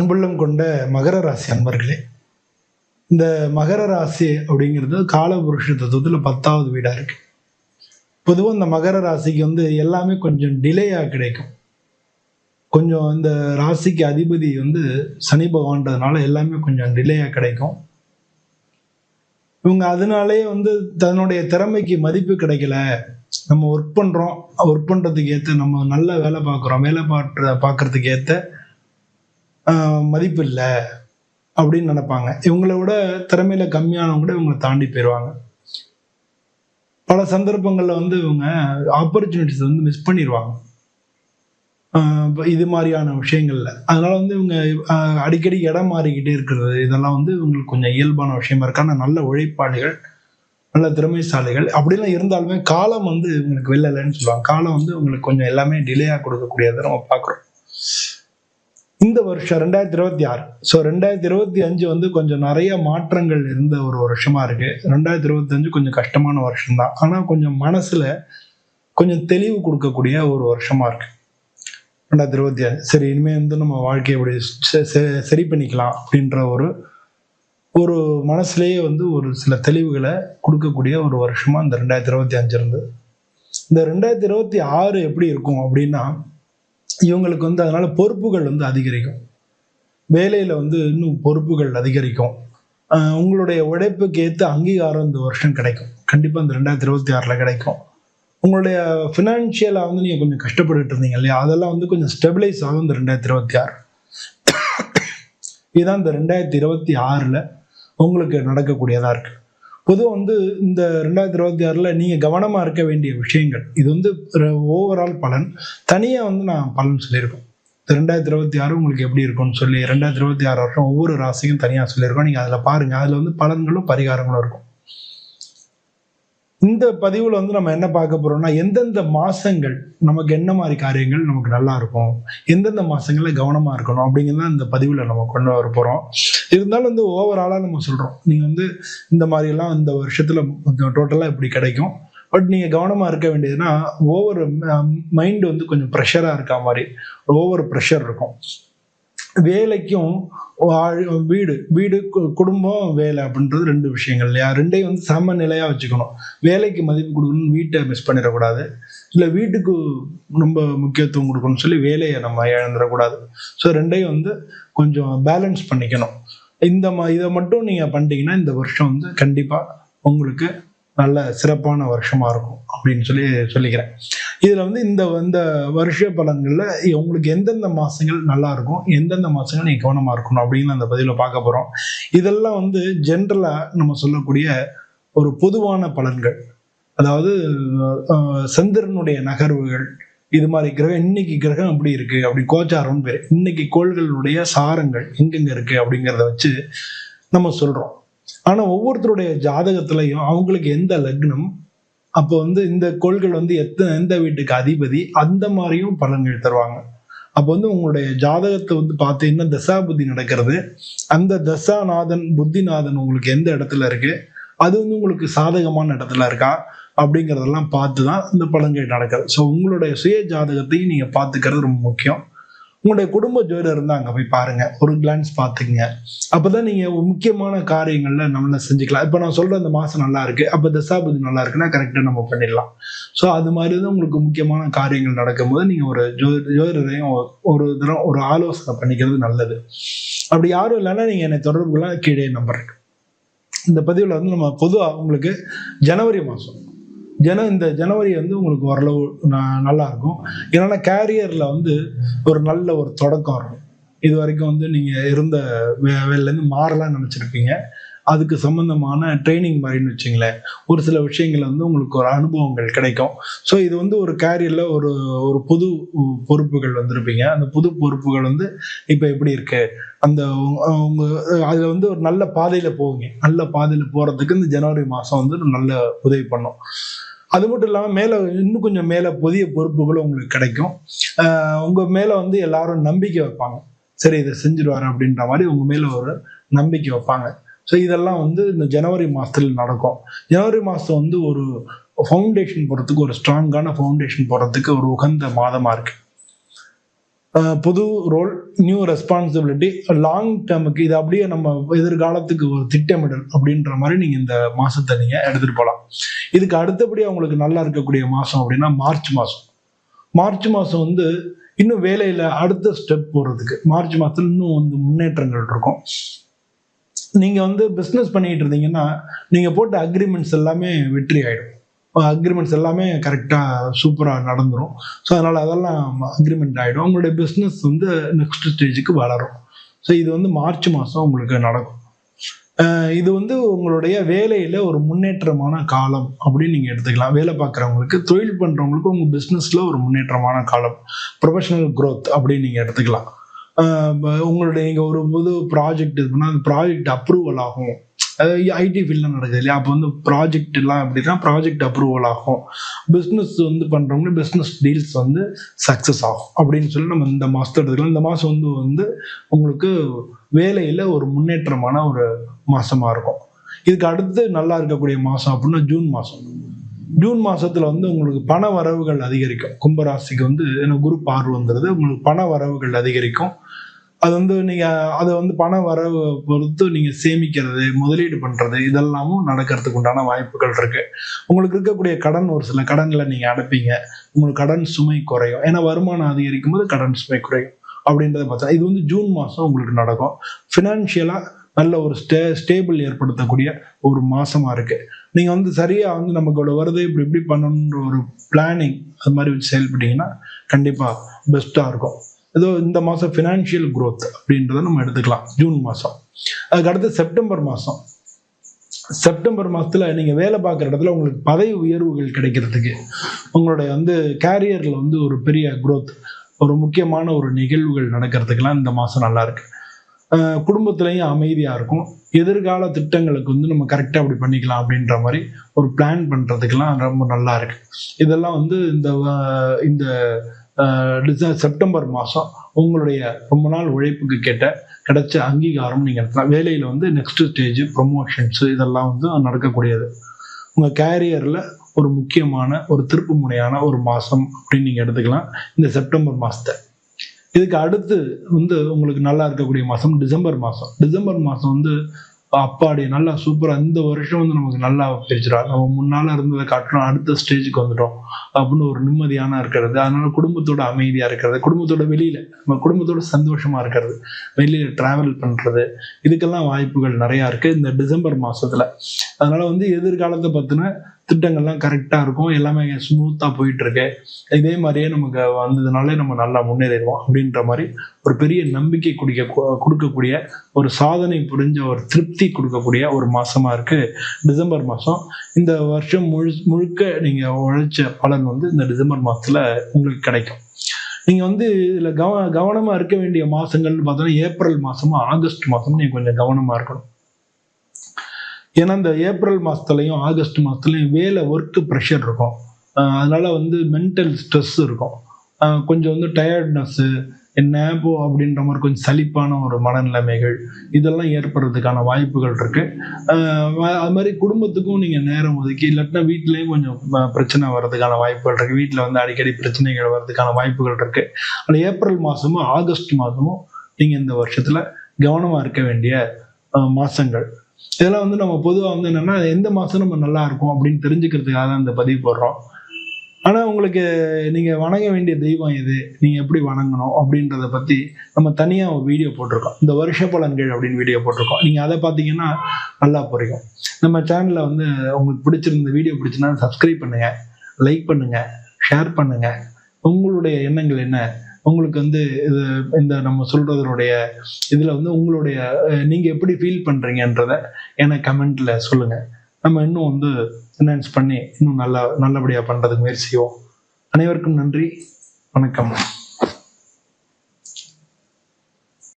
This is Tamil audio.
அன்புள்ளம் கொண்ட மகர ராசி அன்பர்களே இந்த மகர ராசி அப்படிங்கிறது காலபுருஷ தத்துவத்தில் பத்தாவது வீடாக இருக்கு. பொதுவாக இந்த மகர ராசிக்கு வந்து எல்லாமே கொஞ்சம் டிலேயாக கிடைக்கும். கொஞ்சம் இந்த ராசிக்கு அதிபதி வந்து சனி பகவான்றதுனால எல்லாமே கொஞ்சம் டிலேயாக கிடைக்கும். இவங்க அதனாலே வந்து தன்னுடைய திறமைக்கு மதிப்பு கிடைக்கல. நம்ம ஒர்க் பண்ணுறோம் ஒர்க் பண்ணுறதுக்கு ஏற்ற நம்ம நல்ல வேலை பார்க்குறோம் வேலை பார்க்குற பார்க்குறதுக்கு ஏற்ற மதிப்பு இல்லை அப்படின்னு நினைப்பாங்க. இவங்கள விட திறமையில கம்மியானவங்க கூட இவங்களை தாண்டி போயிடுவாங்க பல சந்தர்ப்பங்களில் வந்து இவங்க ஆப்பர்ச்சுனிட்டிஸ் வந்து மிஸ் பண்ணிடுவாங்க இது மாதிரியான விஷயங்கள்ல. அதனால வந்து இவங்க அடிக்கடி இடம் மாறிக்கிட்டே இருக்கிறது. இதெல்லாம் வந்து இவங்களுக்கு கொஞ்சம் இயல்பான விஷயமா இருக்கு. ஆனால் நல்ல உழைப்பாளிகள் நல்ல திறமைசாலிகள் அப்படிலாம் இருந்தாலுமே காலம் வந்து இவங்களுக்கு வெளிலன்னு சொல்லுவாங்க. காலம் வந்து இவங்களுக்கு கொஞ்சம் எல்லாமே டிலேயாக கொடுக்கக்கூடியதை நம்ம பார்க்குறோம். இந்த வருஷம் ரெண்டாயிரத்தி இருபத்தி ஆறு. ஸோ ரெண்டாயிரத்தி இருபத்தி அஞ்சு வந்து கொஞ்சம் நிறைய மாற்றங்கள் இருந்த ஒரு வருஷமா இருக்கு. ரெண்டாயிரத்தி இருபத்தி அஞ்சு கொஞ்சம் கஷ்டமான வருஷம் தான் ஆனால் கொஞ்சம் மனசுல கொஞ்சம் தெளிவு கொடுக்கக்கூடிய ஒரு வருஷமா இருக்கு. ரெண்டாயிரத்தி இருபத்தி அஞ்சு. சரி இனிமேல் வந்து நம்ம வாழ்க்கையை எப்படி சரி பண்ணிக்கலாம் அப்படின்ற ஒரு ஒரு மனசுலேயே வந்து ஒரு சில தெளிவுகளை கொடுக்கக்கூடிய ஒரு வருஷமா இந்த ரெண்டாயிரத்தி இருபத்தி அஞ்சு இருந்து இந்த ரெண்டாயிரத்தி இருபத்தி ஆறு எப்படி இருக்கும் அப்படின்னா இவங்களுக்கு வந்து அதனால் பொறுப்புகள் வந்து அதிகரிக்கும். வேலையில் வந்து இன்னும் பொறுப்புகள் அதிகரிக்கும். உங்களுடைய உழைப்புக்கு ஏற்ற அங்கீகாரம் இந்த வருஷம் கிடைக்கும். கண்டிப்பாக இந்த ரெண்டாயிரத்தி இருபத்தி ஆறில் கிடைக்கும். உங்களுடைய ஃபினான்ஷியலாக வந்து நீங்கள் கொஞ்சம் கஷ்டப்பட்டுட்டு இருந்தீங்க இல்லையா? அதெல்லாம் வந்து கொஞ்சம் ஸ்டெபிளைஸ் ஆகும் இந்த ரெண்டாயிரத்தி இருபத்தி ஆறு. இதுதான் இந்த ரெண்டாயிரத்தி இருபத்தி ஆறில் உங்களுக்கு நடக்கக்கூடியதாக இருக்குது பொதுவாக வந்து இந்த ரெண்டாயிரத்தி இருபத்தி ஆறில் நீங்கள் கவனமாக இருக்க வேண்டிய விஷயங்கள். இது வந்து ஓவரால் பலன். தனியாக வந்து நான் பலன் சொல்லியிருக்கோம். ரெண்டாயிரத்தி இருபத்தி ஆறு உங்களுக்கு எப்படி இருக்கும்னு சொல்லி ரெண்டாயிரத்தி இருபத்தி ஆறு வருஷம் ஒவ்வொரு ராசிக்கும் தனியாக சொல்லியிருக்கோம். நீங்கள் அதில் பாருங்கள் அதில் வந்து பலன்களும் பரிகாரங்களும் இருக்கும். இந்த பதிவில் வந்து நம்ம என்ன பார்க்க போகிறோம்னா எந்தெந்த மாதங்கள் நமக்கு என்ன மாதிரி காரியங்கள் நமக்கு நல்லா இருக்கும்? எந்தெந்த மாதங்களில் கவனமாக இருக்கணும் அப்படிங்கிறத இந்த பதிவில் நம்ம கொண்டு வர போகிறோம் இருந்தாலும் வந்து ஓவராலாக நம்ம சொல்கிறோம் நீங்கள் வந்து இந்த மாதிரிலாம் இந்த வருஷத்தில் கொஞ்சம் டோட்டலாக இப்படி கிடைக்கும். பட் நீங்கள் கவனமாக இருக்க வேண்டியதுன்னா ஓவர் மைண்ட் um, வந்து கொஞ்சம் ப்ரெஷராக இருக்கா மாதிரி ஓவர் ப்ரெஷர் இருக்கும். வேலைக்கும் வீடு வீடு குடும்பம் வேலை அப்படின்றது ரெண்டு விஷயங்கள் இல்லையா? ரெண்டையும் வந்து சம நிலையாக வச்சுக்கணும். வேலைக்கு மதிப்பு கொடுக்கணும் வீட்டை மிஸ் பண்ணிடக்கூடாது. இல்லை வீட்டுக்கு ரொம்ப முக்கியத்துவம் கொடுக்கணும்னு சொல்லி வேலையை நம்ம இழந்துடக்கூடாது. ஸோ ரெண்டையும் வந்து கொஞ்சம் பேலன்ஸ் பண்ணிக்கணும். இந்த மா இதை மட்டும் நீங்கள் பண்ணிட்டீங்கன்னா இந்த வருஷம் வந்து கண்டிப்பாக உங்களுக்கு நல்ல சிறப்பான வருஷமா இருக்கும் அப்படின்னு சொல்லி சொல்லிக்கிறேன். இதுல வந்து இந்த இந்த வருஷ பலன்கள்ல உங்களுக்கு எந்தெந்த மாசங்கள் நல்லா இருக்கும் எந்தெந்த மாசங்கள் நீங்க கவனமா இருக்கணும் அப்படின்னு அந்த பதிவில் பார்க்க போறோம். இதெல்லாம் வந்து ஜென்ரலா நம்ம சொல்லக்கூடிய ஒரு பொதுவான பலன்கள். அதாவது சந்திரனுடைய நகர்வுகள் இது மாதிரி கிரகம் இன்னைக்கு கிரகம் எப்படி இருக்கு? அப்படி கோச்சாரம்னு பேர். இன்னைக்கு கோள்களுடைய சாரங்கள் எங்கெங்க இருக்கு? அப்படிங்கிறத வச்சு நம்ம சொல்றோம். ஆனா ஒவ்வொருத்தருடைய ஜாதகத்திலையும் அவங்களுக்கு எந்த லக்னம்? அப்போ வந்து இந்த கோள்கள் வந்து எத்தனை எந்த வீட்டுக்கு அதிபதி? அந்த மாதிரியும் பலன்கள் தருவாங்க. அப்போ வந்து உங்களுடைய ஜாதகத்தை வந்து பார்த்தீங்கன்னா தசா புத்தி நடக்கிறது? அந்த தசாநாதன் புத்திநாதன் உங்களுக்கு எந்த இடத்துல இருக்கு? அது வந்து உங்களுக்கு சாதகமான இடத்துல இருக்கா? அப்படிங்கிறதெல்லாம் பார்த்து தான் இந்த பலன்கள் நடக்குது. ஸோ உங்களுடைய சுய ஜாதகத்தையும் நீங்கள் பார்த்துக்கிறது ரொம்ப முக்கியம். உங்களுடைய குடும்ப ஜோதிடர் இருந்தால் அங்கே போய் பாருங்க. ஒரு கிளான்ஸ் பார்த்துக்குங்க. அப்போதான் நீங்கள் முக்கியமான காரியங்களில் நம்மள செஞ்சுக்கலாம். இப்போ நான் சொல்கிற அந்த மாதம் நல்லா இருக்கு. அப்போ தசாபதி நல்லா இருக்குன்னா கரெக்டாக நம்ம பண்ணிடலாம். ஸோ அது மாதிரி தான் உங்களுக்கு முக்கியமான காரியங்கள் நடக்கும்போது நீங்கள் ஒரு ஜோ ஜோதிடரையும் ஒரு தரம் ஒரு ஆலோசனை பண்ணிக்கிறது நல்லது. அப்படி யாரும் இல்லைன்னா நீங்கள் என்னை தொடர்புலாம் கீழே நம்பர் இருக்கு. இந்த பதிவில் வந்து நம்ம பொதுவாக உங்களுக்கு ஜனவரி மாதம் ஜன இந்த ஜனவரி வந்து உங்களுக்கு ஓரளவு நல்லா இருக்கும் ஏன்னா கேரியரில் வந்து ஒரு நல்ல ஒரு தொடக்கம் இருக்கும் இது வரைக்கும் வந்து நீங்கள் இருந்த வே வேலையிலேருந்து மாறலாம் நினச்சிருப்பீங்க. அதுக்கு சம்மந்தமான ட்ரைனிங் மாதிரின்னு வச்சுங்களேன் ஒரு சில விஷயங்கள் வந்து உங்களுக்கு ஒரு அனுபவங்கள் கிடைக்கும். ஸோ இது வந்து ஒரு கேரியரில் ஒரு ஒரு புது பொறுப்புகள் வந்திருப்பீங்க. அந்த புது பொறுப்புகள் வந்து இப்போ எப்படி இருக்குது அந்த உங்க அதில் வந்து ஒரு நல்ல பாதையில் போவீங்க. நல்ல பாதையில் போகிறதுக்கு இந்த ஜனவரி மாதம் வந்து நல்ல உதவி பண்ணும். அது மட்டும் இல்லாமல் மேலே இன்னும் கொஞ்சம் மேலே புதிய பொறுப்புகளும் உங்களுக்கு கிடைக்கும். உங்கள் மேலே வந்து எல்லாரும் நம்பிக்கை வைப்பாங்க. சரி இதை செஞ்சிருவாரு அப்படின்ற மாதிரி உங்கள் மேலே ஒரு நம்பிக்கை வைப்பாங்க. ஸோ இதெல்லாம் வந்து இந்த ஜனவரி மாதத்தில் நடக்கும். ஜனவரி மாதம் வந்து ஒரு ஃபவுண்டேஷன் போடுறதுக்கு ஒரு ஸ்ட்ராங்கான ஃபவுண்டேஷன் போடுறதுக்கு ஒரு உகந்த மாதமாக இருக்கு. புது ரோல் நியூ ரெஸ்பான்சிபிலிட்டி லாங் டேர்முக்கு இது அப்படியே நம்ம எதிர்காலத்துக்கு ஒரு திட்டமிடல் அப்படின்ற மாதிரி நீங்கள் இந்த மாதத்தை நீங்கள் எடுத்துகிட்டு போகலாம் இதுக்கு அடுத்தபடி அவங்களுக்கு நல்லா இருக்கக்கூடிய மாதம் அப்படின்னா மார்ச் மாதம் மார்ச் மாதம் வந்து இன்னும் வேலையில் அடுத்த ஸ்டெப் போகிறதுக்கு மார்ச் மாதத்தில் இன்னும் வந்து முன்னேற்றங்கள் இருக்கும். நீங்கள் வந்து பிஸ்னஸ் பண்ணிட்டு இருந்தீங்கன்னா நீங்கள் போட்ட அக்ரிமெண்ட்ஸ் எல்லாமே வெற்றி ஆகிடும் அக்ரிமெண்ட்ஸ் எல்லாமே கரெக்டாக சூப்பராக நடந்துடும் ஸோ அதனால் அதெல்லாம் அக்ரிமெண்ட் ஆகிடும் உங்களுடைய பிஸ்னஸ் வந்து நெக்ஸ்ட் ஸ்டேஜுக்கு வளரும். ஸோ இது வந்து மார்ச் மாதம் உங்களுக்கு நடக்கும். இது வந்து உங்களுடைய வேலையில் ஒரு முன்னேற்றமான காலம் அப்படின்னு நீங்கள் எடுத்துக்கலாம். வேலை பார்க்குறவங்களுக்கு தொழில் பண்ணுறவங்களுக்கு உங்கள் பிஸ்னஸில் ஒரு முன்னேற்றமான காலம். ப்ரொஃபஷனல் க்ரோத் அப்படின்னு நீங்கள் எடுத்துக்கலாம். உங்களுடைய நீங்கள் ஒரு புது ப்ராஜெக்ட் இது பண்ணால் அந்த ப்ராஜெக்ட் அப்ரூவல் ஆகும். ஐடி ஃபீல்டில் நடக்குது இல்லையா? அப்போ வந்து ப்ராஜெக்ட் எல்லாம் எப்படின்னா ப்ராஜெக்ட் அப்ரூவல் ஆகும். பிஸ்னஸ் வந்து பண்ணுறவங்க பிஸ்னஸ் டீல்ஸ் வந்து சக்ஸஸ் ஆகும். அப்படின்னு சொல்லி நம்ம இந்த மாதத்தை எடுத்துக்கலாம். இந்த மாதம் வந்து வந்து உங்களுக்கு வேலையில் ஒரு முன்னேற்றமான ஒரு மாதமாக இருக்கும். இதுக்கு அடுத்து நல்லா இருக்கக்கூடிய மாதம் அப்படின்னா ஜூன் மாதம் ஜூன் மாதத்தில் வந்து உங்களுக்கு பண வரவுகள் அதிகரிக்கும். கும்பராசிக்கு வந்து ஏன்னா குரு பார்வைங்கிறது உங்களுக்கு பண வரவுகள் அதிகரிக்கும். அது வந்து நீங்கள் அதை வந்து பண வரவு பொறுத்து நீங்கள் சேமிக்கிறது முதலீடு பண்ணுறது இதெல்லாமும் நடக்கிறதுக்கு உண்டான வாய்ப்புகள் இருக்குது உங்களுக்கு இருக்கக்கூடிய கடன் ஒரு சில கடன்களை நீங்கள் அடைப்பீங்க. உங்களுக்கு கடன் சுமை குறையும். ஏன்னா வருமானம் அதிகரிக்கும் போது கடன் சுமை குறையும். அப்படின்றத பார்த்தா இது வந்து ஜூன் மாதம் உங்களுக்கு நடக்கும். ஃபினான்ஷியலாக நல்ல ஒரு ஸ்டே ஸ்டேபிள் ஏற்படுத்தக்கூடிய ஒரு மாசமா இருக்கு. நீங்க வந்து சரியா வந்து நமக்கு இவ்வளவு வருது இப்படி இப்படி பண்ணணுன்ற ஒரு பிளானிங் அது மாதிரி வச்சு செயல்பட்டீங்கன்னா கண்டிப்பா பெஸ்டா இருக்கும். ஏதோ இந்த மாதம் ஃபினான்ஷியல் க்ரோத் அப்படின்றத நம்ம எடுத்துக்கலாம். ஜூன் மாதம் அதுக்கு அடுத்து செப்டம்பர் மாதம் செப்டம்பர் மாதத்தில் நீங்கள் வேலை பார்க்குற இடத்துல உங்களுக்கு பதவி உயர்வுகள் கிடைக்கிறதுக்கு உங்களுடைய வந்து கேரியரில் வந்து ஒரு பெரிய க்ரோத் ஒரு முக்கியமான ஒரு நிகழ்வுகள் நடக்கிறதுக்கெல்லாம் இந்த மாதம் நல்லா இருக்குது குடும்பத்திலையும் அமைதியாக இருக்கும். எதிர்கால திட்டங்களுக்கு வந்து நம்ம கரெக்டாக அப்படி பண்ணிக்கலாம் அப்படின்ற மாதிரி ஒரு பிளான் பண்ணுறதுக்கெல்லாம் ரொம்ப நல்லா இருக்கு. இதெல்லாம் வந்து இந்த இந்த டிச- செப்டம்பர் மாதம் உங்களுடைய ரொம்ப நாள் உழைப்புக்கு கேட்ட கிடைச்ச அங்கீகாரம் நீங்கள் எடுக்கலாம் வேலையில் வந்து நெக்ஸ்ட் ஸ்டேஜ் ப்ரொமோஷன்ஸ் இதெல்லாம் வந்து நடக்கக்கூடியது. உங்கள் கேரியரில் ஒரு முக்கியமான ஒரு திருப்பு முனையான ஒரு மாதம் அப்படின்னு நீங்கள் எடுத்துக்கலாம். இந்த செப்டம்பர் மாதத்தை இதுக்கு அடுத்து வந்து உங்களுக்கு நல்லா இருக்கக்கூடிய மாதம் டிசம்பர் மாதம் டிசம்பர் மாதம் வந்து அப்பாடி நல்லா சூப்பராக இந்த வருஷம் வந்து நமக்கு நல்லா பிரிச்சிடா நம்ம முன்னால் இருந்ததை காட்டுறோம் அடுத்த ஸ்டேஜுக்கு வந்துட்டோம். அப்படின்னு ஒரு நிம்மதியான இருக்கிறது. அதனால குடும்பத்தோட அமைதியாக இருக்கிறது. குடும்பத்தோட வெளியில் நம்ம குடும்பத்தோட சந்தோஷமாக இருக்கிறது. வெளியில் ட்ராவல் பண்ணுறது இதுக்கெல்லாம் வாய்ப்புகள் நிறையா இருக்குது இந்த டிசம்பர் மாதத்தில் அதனால் வந்து எதிர்காலத்தை பற்றின திட்டங்கள்லாம் கரெக்டாக இருக்கும். எல்லாமே ஸ்மூத்தாக போயிட்டுருக்கு. இதே மாதிரியே நமக்கு வந்ததுனாலே நம்ம நல்லா முன்னேறிடுவோம் அப்படின்ற மாதிரி ஒரு பெரிய நம்பிக்கை குடிக்க கொடுக்கக்கூடிய ஒரு சாதனை புரிஞ்ச ஒரு திருப்தி கொடுக்கக்கூடிய ஒரு மாதமாக இருக்குது டிசம்பர் மாதம் இந்த வருஷம் முழு முழுக்க நீங்கள் உழைச்ச பலன் வந்து இந்த டிசம்பர் மாதத்தில் உங்களுக்கு கிடைக்கும். நீங்கள் வந்து இதில் கவ கவனமாக இருக்க வேண்டிய மாதங்கள்னு பார்த்தோன்னா ஏப்ரல் மாதமும் ஆகஸ்ட் மாதமும் நீங்கள் கொஞ்சம் கவனமாக இருக்கணும். ஏன்னா இந்த ஏப்ரல் மாதத்துலையும் ஆகஸ்ட் மாதத்துலையும் வேலை ஒர்க்கு ப்ரெஷர் இருக்கும். அதனால் வந்து மென்டல் ஸ்ட்ரெஸ் இருக்கும். கொஞ்சம் வந்து டயர்ட்னஸ்ஸு என்ன போ அப்படின்ற மாதிரி கொஞ்சம் சலிப்பான ஒரு மனநிலைமைகள் இதெல்லாம் ஏற்படுறதுக்கான வாய்ப்புகள் இருக்கு. அது மாதிரி குடும்பத்துக்கும் நீங்கள் நேரம் ஒதுக்கி இல்லாட்டினா வீட்லேயும் கொஞ்சம் பிரச்சனை வர்றதுக்கான வாய்ப்புகள் இருக்கு. வீட்டில் வந்து அடிக்கடி பிரச்சனைகள் வர்றதுக்கான வாய்ப்புகள் இருக்கு. ஆனால் ஏப்ரல் மாதமும் ஆகஸ்ட் மாதமும் நீங்கள் இந்த வருஷத்தில் கவனமாக இருக்க வேண்டிய மாதங்கள் இதெல்லாம் வந்து நம்ம பொதுவாக வந்து என்னன்னா எந்த மாதம் நம்ம நல்லா இருக்கும் அப்படின்னு தெரிஞ்சுக்கிறதுக்காக தான் இந்த பதிவு போடுறோம். ஆனால் உங்களுக்கு நீங்கள் வணங்க வேண்டிய தெய்வம் எது? நீங்கள் எப்படி வணங்கணும் அப்படின்றத பற்றி நம்ம தனியாக ஒரு வீடியோ போட்டிருக்கோம். இந்த வருஷ பலன்கள் அப்படின்னு வீடியோ போட்டிருக்கோம். நீங்கள் அதை பார்த்தீங்கன்னா நல்லா புரியும். நம்ம சேனலில் வந்து உங்களுக்கு பிடிச்சிருந்த வீடியோ பிடிச்சுன்னா சப்ஸ்கிரைப் பண்ணுங்கள் லைக் பண்ணுங்கள் ஷேர் பண்ணுங்கள் உங்களுடைய எண்ணங்கள் என்ன? உங்களுக்கு வந்து இது இந்த நம்ம சொல்றதனுடைய இதுல வந்து உங்களுடைய நீங்க எப்படி ஃபீல் பண்றீங்கன்றத எனக்கு கமெண்ட்ல சொல்லுங்க. நம்ம இன்னும் வந்து என்ஹான்ஸ் பண்ணி இன்னும் நல்லா நல்லபடியா பண்றதுக்கு முயற்சி செய்வோம். அனைவருக்கும் நன்றி. வணக்கம்.